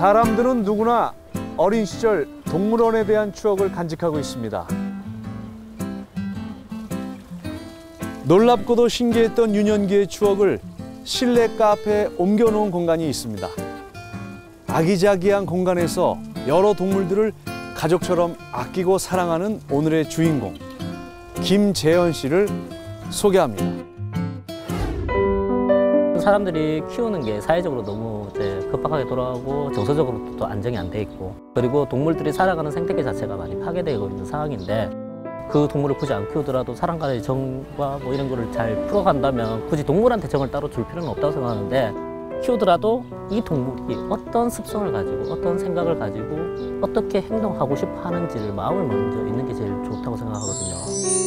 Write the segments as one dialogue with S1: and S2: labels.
S1: 사람들은 누구나 어린 시절 동물원에 대한 추억을 간직하고 있습니다. 놀랍고도 신기했던 유년기의 추억을 실내 카페에 옮겨놓은 공간이 있습니다. 아기자기한 공간에서 여러 동물들을 가족처럼 아끼고 사랑하는 오늘의 주인공 김재현 씨를 소개합니다.
S2: 사람들이 키우는 게 사회적으로 너무 급박하게 돌아가고 정서적으로도 또 안정이 안 돼 있고 그리고 동물들이 살아가는 생태계 자체가 많이 파괴되고 있는 상황인데 그 동물을 굳이 안 키우더라도 사람과의 정과 뭐 이런 거를 잘 풀어간다면 굳이 동물한테 정을 따로 줄 필요는 없다고 생각하는데 키우더라도 이 동물이 어떤 습성을 가지고 어떤 생각을 가지고 어떻게 행동하고 싶어 하는지를 마음을 먼저 있는 게 제일 좋다고 생각하거든요.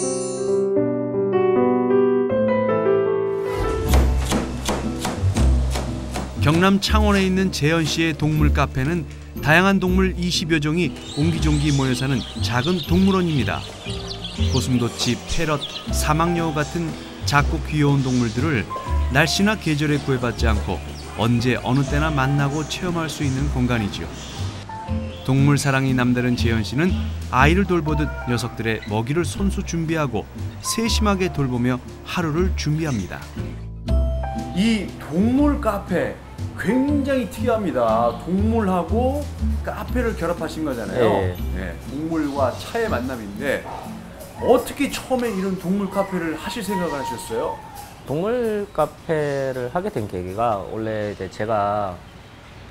S3: 경남 창원에 있는 재현 씨의 동물 카페는 다양한 동물 20여 종이 옹기종기 모여 사는 작은 동물원입니다. 고슴도치, 패럿, 사막여우 같은 작고 귀여운 동물들을 날씨나 계절에 구애받지 않고 언제 어느 때나 만나고 체험할 수 있는 공간이죠. 동물 사랑이 남다른 재현 씨는 아이를 돌보듯 녀석들의 먹이를 손수 준비하고 세심하게 돌보며 하루를 준비합니다.
S1: 이 동물 카페 굉장히 특이합니다. 동물하고 카페를 결합하신 거잖아요.
S2: 예.
S1: 네, 동물과 차의 만남인데 어떻게 처음에 이런 동물 카페를 하실 생각을 하셨어요?
S2: 동물 카페를 하게 된 계기가 원래 이제 제가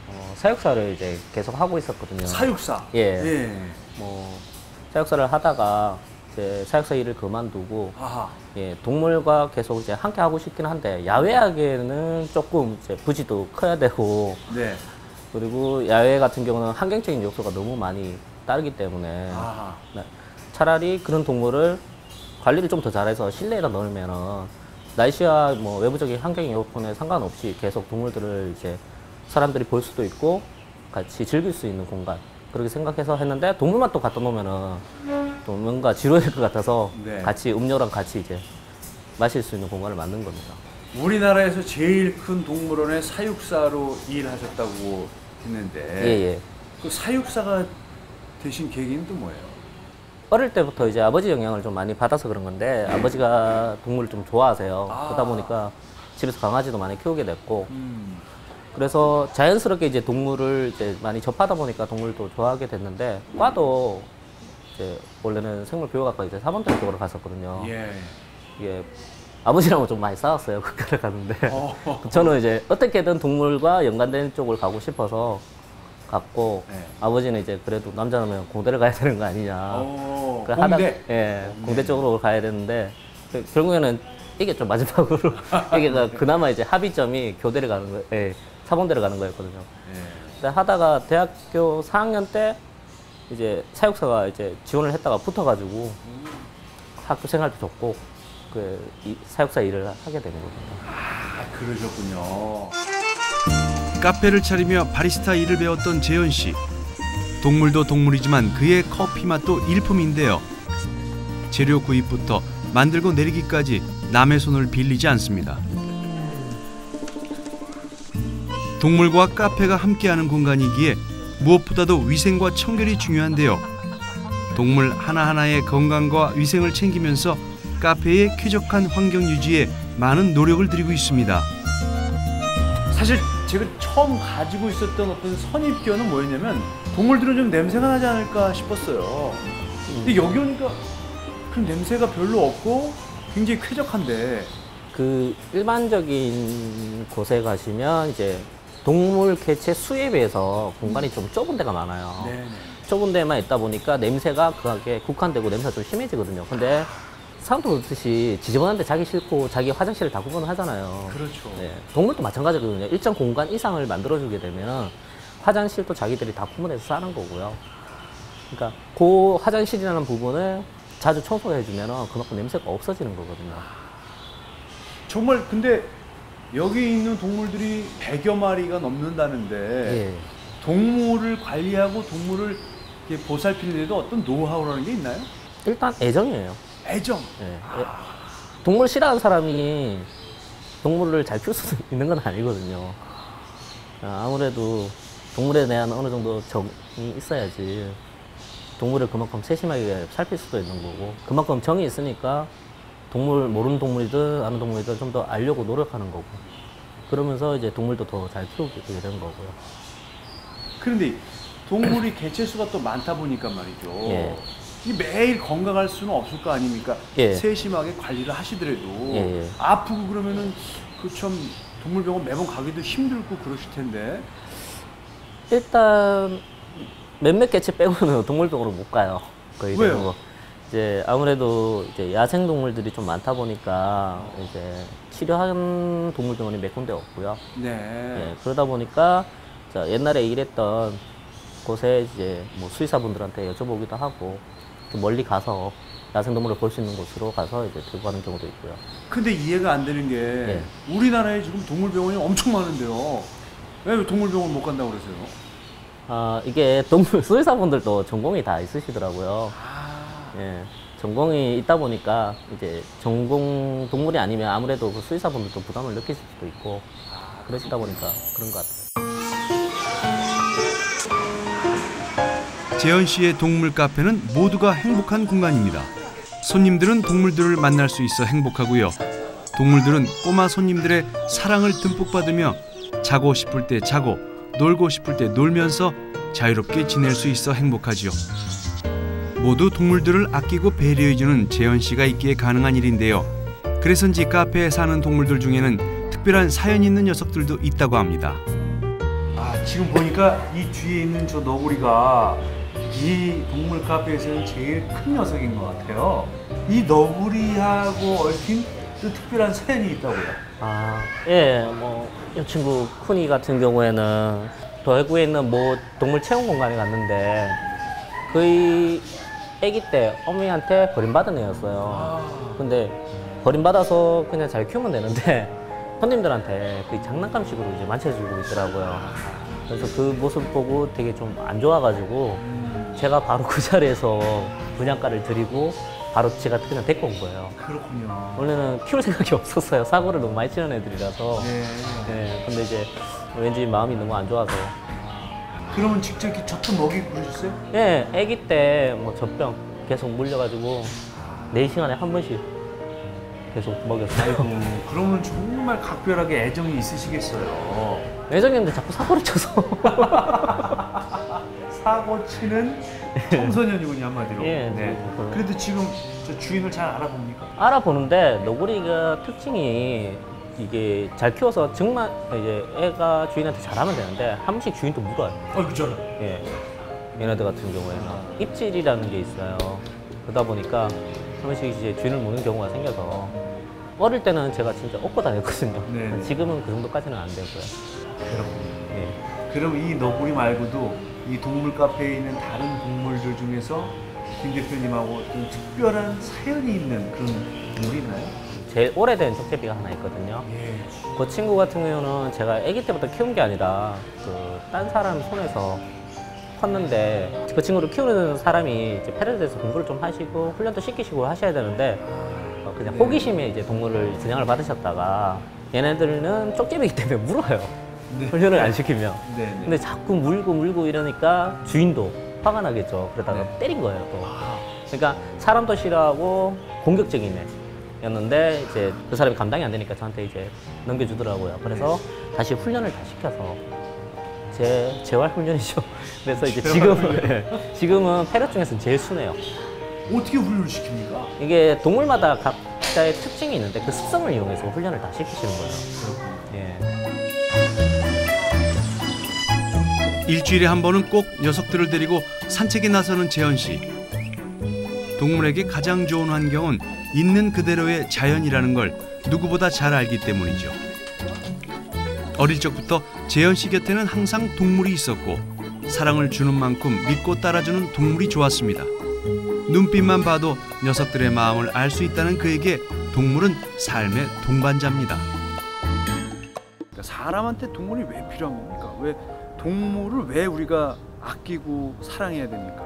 S2: 어, 사육사를 이제 계속 하고 있었거든요.
S1: 사육사.
S2: 예.
S1: 예.
S2: 뭐 사육사를 하다가 이제 사육사 일을 그만두고
S1: 아하.
S2: 예, 동물과 계속 이제 함께 하고 싶긴 한데 야외하기에는 조금 이제 부지도 커야 되고
S1: 네.
S2: 그리고 야외 같은 경우는 환경적인 요소가 너무 많이 따르기 때문에
S1: 아하.
S2: 네. 차라리 그런 동물을 관리를 좀 더 잘해서 실내에다 넣으면은 날씨와 뭐 외부적인 환경 요건에 상관없이 계속 동물들을 이제 사람들이 볼 수도 있고 같이 즐길 수 있는 공간 그렇게 생각해서 했는데 동물만 또 갖다 놓으면은 또 뭔가 지루할 것 같아서
S1: 네.
S2: 같이 음료랑 같이 이제 마실 수 있는 공간을 만든 겁니다.
S1: 우리나라에서 제일 큰 동물원의 사육사로 일하셨다고 했는데
S2: 예, 예.
S1: 그 사육사가 되신 계기는 또 뭐예요?
S2: 어릴 때부터 이제 아버지 영향을 좀 많이 받아서 그런 건데 아버지가 동물을 좀 좋아하세요.
S1: 아.
S2: 그러다 보니까 집에서 강아지도 많이 키우게 됐고
S1: 음.
S2: 그래서 자연스럽게 이제 동물을 이제 많이 접하다 보니까 동물도 좋아하게 됐는데 과도 이제 원래는 생물교육학과 이제 사범대 쪽으로 갔었거든요.
S1: 예.
S2: 이게 아버지랑은 좀 많이 싸웠어요. 국가를 가는데
S1: 어.
S2: 저는 이제 어떻게든 동물과 연관된 쪽을 가고 싶어서 갔고
S1: 네.
S2: 아버지는 이제 그래도 남자라면 공대를 가야 되는 거 아니냐.
S1: 어.
S2: 그
S1: 공대.
S2: 예, 공대 쪽으로 가야 되는데 그 결국에는 이게 좀 마지막으로 이게 그- 그나마 이제 합의점이 교대를 가는 거, 예, 사범대를 가는 거였거든요.
S1: 예.
S2: 근데 하다가 대학교 4학년 때 이제 사육사가 이제 지원을 했다가 붙어가지고 학교 생활도 좋고 그 이- 사육사 일을 하게 된 겁니다.
S1: 아, 그러셨군요.
S3: 카페를 차리며 바리스타 일을 배웠던 재현 씨. 동물도 동물이지만 그의 커피 맛도 일품인데요. 재료 구입부터 만들고 내리기까지 남의 손을 빌리지 않습니다. 동물과 카페가 함께하는 공간이기에 무엇보다도 위생과 청결이 중요한데요. 동물 하나하나의 건강과 위생을 챙기면서 카페의 쾌적한 환경 유지에 많은 노력을 들이고 있습니다.
S1: 사실 제가 처음 가지고 있었던 어떤 선입견은 뭐였냐면 동물들은 좀 냄새가 나지 않을까 싶었어요. 근데 여기 오니까 그런 냄새가 별로 없고 굉장히 쾌적한데
S2: 그 일반적인 곳에 가시면 이제 동물 개체 수에 비해서 공간이 좀 좁은 데가 많아요.
S1: 네네.
S2: 좁은 데만 있다 보니까 냄새가 그게 국한되고 냄새가 좀 심해지거든요. 근데 사람도 그렇듯이 지저분한데 자기 싫고 자기 화장실을 다 구분하잖아요.
S1: 그렇죠.
S2: 네, 동물도 마찬가지거든요. 일정 공간 이상을 만들어주게 되면 화장실도 자기들이 다 구분해서 싸는 거고요. 그러니까 그 화장실이라는 부분을 자주 청소해주면 그만큼 냄새가 없어지는 거거든요.
S1: 정말 근데 여기 있는 동물들이 100여 마리가 넘는다는데
S2: 예.
S1: 동물을 관리하고 동물을 보살피는 데도 어떤 노하우라는 게 있나요?
S2: 일단 애정이에요.
S1: 애정.
S2: 예. 예. 동물 싫어하는 사람이 동물을 잘 키울 수 있는 건 아니거든요. 아, 아무래도 동물에 대한 어느 정도 정이 있어야지 동물을 그만큼 세심하게 살필 수도 있는 거고 그만큼 정이 있으니까 동물 모르는 동물이든 아는 동물이든 좀 더 알려고 노력하는 거고 그러면서 이제 동물도 더 잘 키우게 되는 거고요.
S1: 그런데 동물이 개체수가 또 많다 보니까 말이죠.
S2: 예.
S1: 이 매일 건강할 수는 없을 거 아닙니까?
S2: 예.
S1: 세심하게 관리를 하시더라도
S2: 예, 예.
S1: 아프고 그러면은 그 참 동물병원 매번 가기도 힘들고 그러실 텐데.
S2: 일단 몇몇 개체 빼고는 동물병원을 못 가요. 거의
S1: 왜요?
S2: 이제 아무래도 이제 야생 동물들이 좀 많다 보니까 이제 치료하는 동물 병원이 몇 군데 없고요.
S1: 네.
S2: 예, 그러다 보니까 자, 옛날에 일했던 곳에 이제 뭐 수의사분들한테 여쭤보기도 하고 좀 멀리 가서 야생 동물을 볼 수 있는 곳으로 가서 이제 들고 가는 경우도 있고요.
S1: 근데 이해가 안 되는 게
S2: 예.
S1: 우리나라에 지금 동물 병원이 엄청 많은데요. 왜 동물 병원 못 간다고 그러세요?
S2: 아, 이게 동물 수의사분들도 전공이 다 있으시더라고요.
S1: 아,
S2: 예. 전공이 있다 보니까 이제 전공 동물이 아니면 아무래도 그 수의사분들도 부담을 느끼실 수도 있고 그러시다 보니까 그런 것 같아요.
S3: 재현 씨의 동물 카페는 모두가 행복한 공간입니다. 손님들은 동물들을 만날 수 있어 행복하고요. 동물들은 꼬마 손님들의 사랑을 듬뿍 받으며 자고 싶을 때 자고 놀고 싶을 때 놀면서 자유롭게 지낼 수 있어 행복하지요. 모두 동물들을 아끼고 배려해주는 재현 씨가 있기에 가능한 일인데요. 그래서인지 카페에 사는 동물들 중에는 특별한 사연 있는 녀석들도 있다고 합니다.
S1: 아, 지금 보니까 이 뒤에 있는 저 너구리가 이 동물 카페에서는 제일 큰 녀석인 것 같아요. 이 너구리하고 얽힌 또 특별한 사연이 있다고요.
S2: 아, 예, 뭐, 이 친구 쿠니 같은 경우에는 도해구에 있는 뭐 동물 체험 공간에 갔는데 거의 아기 때 어머니한테 버림받은 애였어요. 근데 버림받아서 그냥 잘 키우면 되는데 손님들한테 그 장난감식으로 이제 만져주고 있더라고요. 그래서 그 모습 보고 되게 좀 안 좋아가지고 제가 바로 그 자리에서 분양가를 드리고 바로 제가 그냥 데리고 온 거예요.
S1: 그렇군요.
S2: 원래는 키울 생각이 없었어요. 사고를 너무 많이 치는 애들이라서.
S1: 네.
S2: 네, 근데 이제 왠지 마음이 너무 안 좋아서.
S1: 그러면 직접 이렇게 젖도 먹이고 그러셨어요?
S2: 예, 아기 때 뭐 젖병 계속 물려가지고 4시간에 한 번씩 계속 먹였어요.
S1: 아이고, 그러면 정말 각별하게 애정이 있으시겠어요.
S2: 애정이었는데 자꾸 사고를 쳐서.
S1: 사고 치는 청소년이군요, 한마디로.
S2: 예,
S1: 네.
S2: 뭐 그런-
S1: 그래도 지금 저 주인을 잘 알아봅니까?
S2: 알아보는데 너구리가 특징이 이게 잘 키워서 정말 이제 애가 주인한테 잘하면 되는데 한 번씩 주인도 물어요.
S1: 어, 그잖아요.
S2: 예. 얘네들 같은 경우에는 입질이라는 게 있어요. 그러다 보니까 한 번씩 이제 주인을 무는 경우가 생겨서 어릴 때는 제가 진짜 업고 다녔거든요.
S1: 네.
S2: 지금은 그 정도까지는 안 되고요.
S1: 그렇군요.
S2: 예.
S1: 그럼 이 너구리 말고도 이 동물 카페에 있는 다른 동물들 중에서 김 대표님하고 좀 특별한 사연이 있는 그런 동물이 있나요?
S2: 제일 오래된 족제비가 하나 있거든요.
S1: 예.
S2: 그 친구 같은 경우는 제가 아기 때부터 키운 게 아니라 그 딴 사람 손에서 컸는데 그 친구를 키우는 사람이 이제 패러디에서 공부를 좀 하시고 훈련도 시키시고 하셔야 되는데 어, 그냥 호기심에 이제 동물을 분양을 받으셨다가 얘네들은 쪽제비이기 때문에 물어요.
S1: 네.
S2: 훈련을 안 시키면.
S1: 네. 네.
S2: 근데 자꾸 물고 물고 이러니까 주인도 화가 나겠죠. 그러다가
S1: 네.
S2: 때린 거예요 또.
S1: 아,
S2: 그러니까 사람도 싫어하고 공격적인 애 였는데 이제 그 사람이 감당이 안 되니까 저한테 이제 넘겨주더라고요. 그래서 다시 훈련을 다 시켜서 제 재활 훈련이죠. 그래서 이제 지금 지금은 패럿 중에서 제일 순해요.
S1: 어떻게 훈련을 시킵니까?
S2: 이게 동물마다 각자의 특징이 있는데 그 습성을 이용해서 훈련을 다 시키시는 거예요. 예.
S3: 일주일에 한 번은 꼭 녀석들을 데리고 산책에 나서는 재현 씨. 동물에게 가장 좋은 환경은 있는 그대로의 자연이라는 걸 누구보다 잘 알기 때문이죠. 어릴 적부터 재현 씨 곁에는 항상 동물이 있었고 사랑을 주는 만큼 믿고 따라주는 동물이 좋았습니다. 눈빛만 봐도 녀석들의 마음을 알 수 있다는 그에게 동물은 삶의 동반자입니다.
S1: 그러니까 사람한테 동물이 왜 필요한 겁니까? 왜 동물을 왜 우리가 아끼고 사랑해야 됩니까?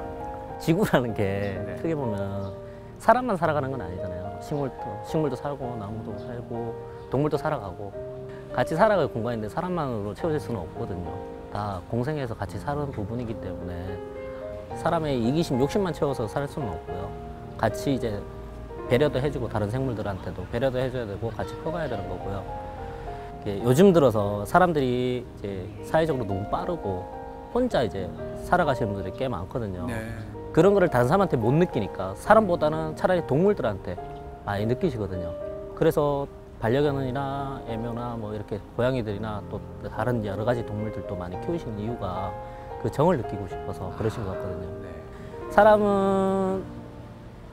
S2: 지구라는 게
S1: 네.
S2: 어떻게 보면 사람만 살아가는 건 아니잖아요. 식물도 식물도 살고 나무도 살고 동물도 살아가고 같이 살아갈 공간인데 사람만으로 채워질 수는 없거든요. 다 공생해서 같이 사는 부분이기 때문에 사람의 이기심, 욕심만 채워서 살 수는 없고요. 같이 이제 배려도 해주고 다른 생물들한테도 배려도 해줘야 되고 같이 커가야 되는 거고요. 요즘 들어서 사람들이 이제 사회적으로 너무 빠르고 혼자 이제 살아가시는 분들이 꽤 많거든요.
S1: 네.
S2: 그런 거를 다른 사람한테 못 느끼니까 사람보다는 차라리 동물들한테 많이 느끼시거든요. 그래서 반려견이나 애묘나 뭐 이렇게 고양이들이나 또 다른 여러 가지 동물들도 많이 키우시는 이유가 그 정을 느끼고 싶어서 그러신 것 같거든요.
S1: 네.
S2: 사람은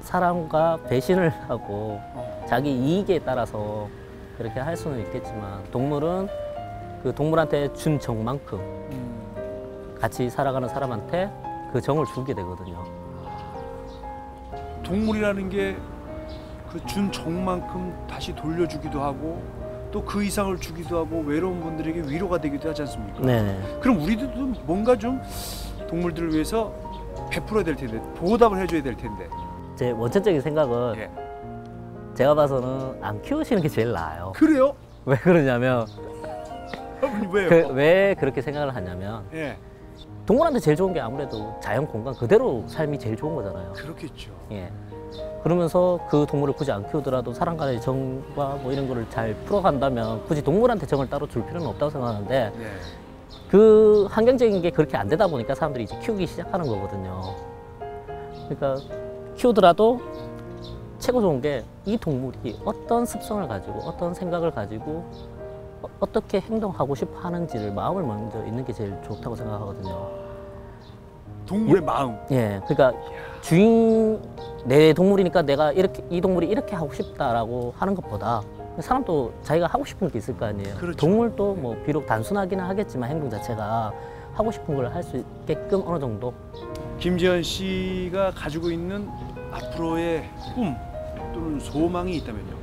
S2: 사람과 배신을 하고
S1: 어.
S2: 자기 이익에 따라서 그렇게 할 수는 있겠지만 동물은 그 동물한테 준 정만큼
S1: 음.
S2: 같이 살아가는 사람한테 그 정을 주게 되거든요.
S1: 동물이라는 게 그 준 정만큼 다시 돌려주기도 하고 또 그 이상을 주기도 하고 외로운 분들에게 위로가 되기도 하지 않습니까?
S2: 네.
S1: 그럼 우리들도 뭔가 좀 동물들을 위해서 베풀어야 될 텐데 보답을 해줘야 될 텐데.
S2: 제 원천적인 생각은
S1: 예.
S2: 제가 봐서는 안 키우시는 게 제일 나아요.
S1: 그래요?
S2: 왜 그러냐면? 그, 왜 그렇게 생각을 하냐면
S1: 예,
S2: 동물한테 제일 좋은 게 아무래도 자연 공간 그대로 삶이 제일 좋은 거잖아요.
S1: 그렇겠죠.
S2: 예. 그러면서 그 동물을 굳이 안 키우더라도 사람 간의 정과 뭐 이런 거를 잘 풀어간다면 굳이 동물한테 정을 따로 줄 필요는 없다고 생각하는데
S1: 네.
S2: 그 환경적인 게 그렇게 안 되다 보니까 사람들이 이제 키우기 시작하는 거거든요. 그러니까 키우더라도 최고 좋은 게 이 동물이 어떤 습성을 가지고 어떤 생각을 가지고 어- 어떻게 행동하고 싶어 하는지를 마음을 먼저 있는 게 제일 좋다고 생각하거든요.
S1: 동물의 마음.
S2: 예, 그러니까 주인 내 동물이니까 내가 이렇게 이 동물이 이렇게 하고 싶다라고 하는 것보다 사람도 자기가 하고 싶은 게 있을 거 아니에요.
S1: 그렇죠.
S2: 동물도 뭐 비록 단순하기는 하겠지만 행동 자체가 하고 싶은 걸 할 수 있게끔 어느 정도
S1: 김재현 씨가 가지고 있는 앞으로의 꿈 또는 소망이 있다면요.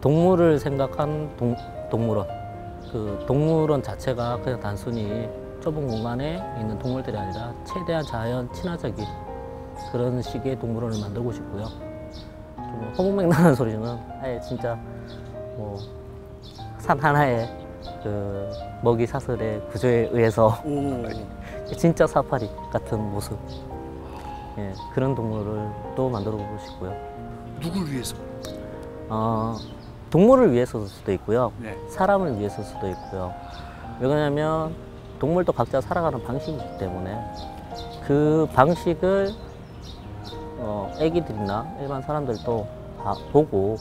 S2: 동물을 생각한 동, 동물원. 그 동물원 자체가 그냥 단순히 좁은 공간에 있는 동물들이 아니라 최대한 자연 친화적인 그런 식의 동물원을 만들고 싶고요. 좀 허무맹랑한 소리는 아예 진짜 뭐 산 하나에 그 먹이 사슬의 구조에 의해서
S1: 오.
S2: 진짜 사파리 같은 모습. 예, 그런 동물을 또 만들어 보고 싶고요.
S1: 누굴 위해서?
S2: 어, 동물을 위해서일 수도 있고요.
S1: 네.
S2: 사람을 위해서일 수도 있고요. 왜 그러냐면 동물도 각자 살아가는 방식이기 때문에 그 방식을 어, 애기들이나 일반 사람들도 봐- 보고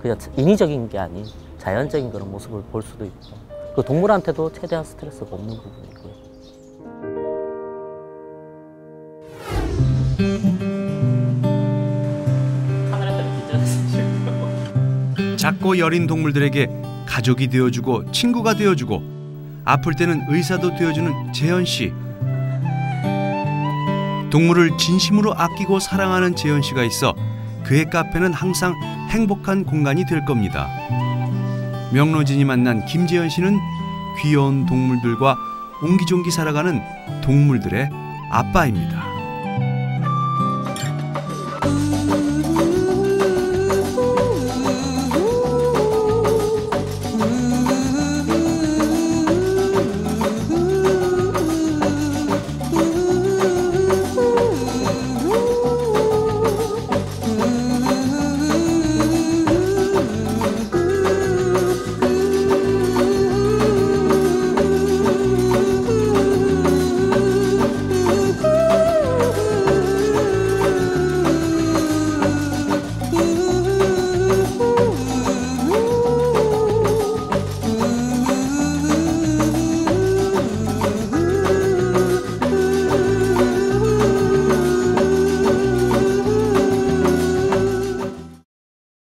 S2: 그냥 인위적인 게 아닌 자연적인 그런 모습을 볼 수도 있고 그 동물한테도 최대한 스트레스가 없는 부분이고요.
S3: 작고 여린 동물들에게 가족이 되어주고 친구가 되어주고 아플 때는 의사도 되어주는 재현 씨. 동물을 진심으로 아끼고 사랑하는 재현 씨가 있어 그의 카페는 항상 행복한 공간이 될 겁니다. 명로진이 만난 김재현 씨는 귀여운 동물들과 옹기종기 살아가는 동물들의 아빠입니다.